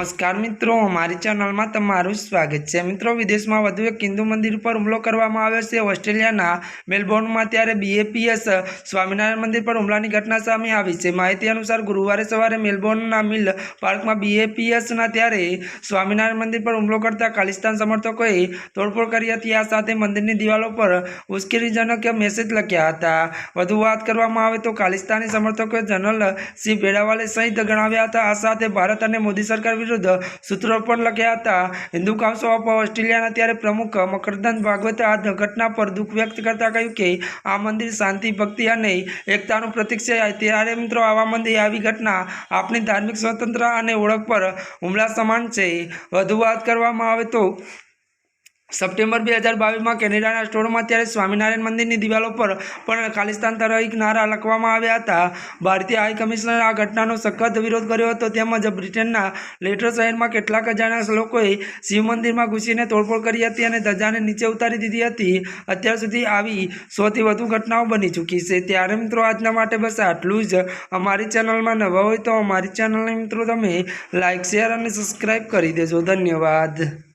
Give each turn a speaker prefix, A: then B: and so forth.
A: નમસ્કાર મિત્રો, મારી ચેનલમાં તમારું સ્વાગત છે. મિત્રો, વિદેશમાં વધુ એક હિન્દુ મંદિર પર હુમલો કરવામાં આવ્યો છે. ઓસ્ટ્રેલિયાના મેલબોર્નમાં ત્યારે બીએપીએસ સ્વામિનારાયણ મંદિર પર હુમલાની ઘટના સામે આવી છે. માહિતી અનુસાર, ગુરુવારે સવારે મેલબોર્નના મિલ પાર્કમાં બીએપીએસના ત્યારે સ્વામિનારાયણ મંદિર પર હુમલો કરતા ખાલિસ્તાન સમર્થકોએ તોડફોડ કરી હતી. આ સાથે મંદિરની દિવાલો પર ઉશ્કેરણીજનક મેસેજ લખ્યા હતા. વધુ વાત કરવામાં આવે તો ખાલિસ્તાની સમર્થકોએ જનરલ સિંહ ભેડાવાલે સહિત ગણાવ્યા હતા. આ સાથે ભારત અને મોદી સરકાર વિરુદ્ધ સૂત્રો પણ લખ્યા હતા. હિન્દુ કાઉન્સિલ ઓફ ઓસ્ટ્રેલિયાના ત્યારે પ્રમુખ મકરદન ભાગવતે આ ઘટના પર દુઃખ વ્યક્ત કરતા કહ્યું કે, આ મંદિર શાંતિ, ભક્તિ અને એકતાનું પ્રતીક છે. ત્યારે મિત્રો, આવા મંદિર, આવી ઘટના આપણી ધાર્મિક સ્વતંત્રતા અને ઓળખ પર હુમલા સમાન છે. વધુ વાત કરવામાં આવે તો સપ્ટેમ્બર બે હજાર બાવીસમાં કેનેડાના સ્ટોરમાં ત્યારે સ્વામિનારાયણ મંદિરની દિવાલો પર પણ ખાલિસ્તાન તરફ નારા લખવામાં આવ્યા હતા. ભારતીય હાઈ કમિશનરે આ ઘટનાનો સખત વિરોધ કર્યો હતો. તેમજ બ્રિટનના લેટર શહેરમાં કેટલાક અજાણ્યા લોકોએ શિવ મંદિરમાં ઘૂસીને તોડફોડ કરી હતી અને ધજાને નીચે ઉતારી દીધી હતી. અત્યાર સુધી આવી સૌથી વધુ ઘટનાઓ બની ચૂકી છે. ત્યારે મિત્રો, આજના માટે બસ આટલું જ. અમારી ચેનલમાં નવા હોય તો અમારી ચેનલને મિત્રો, તમે લાઇક શેર અને સબસ્ક્રાઈબ કરી દેજો. ધન્યવાદ.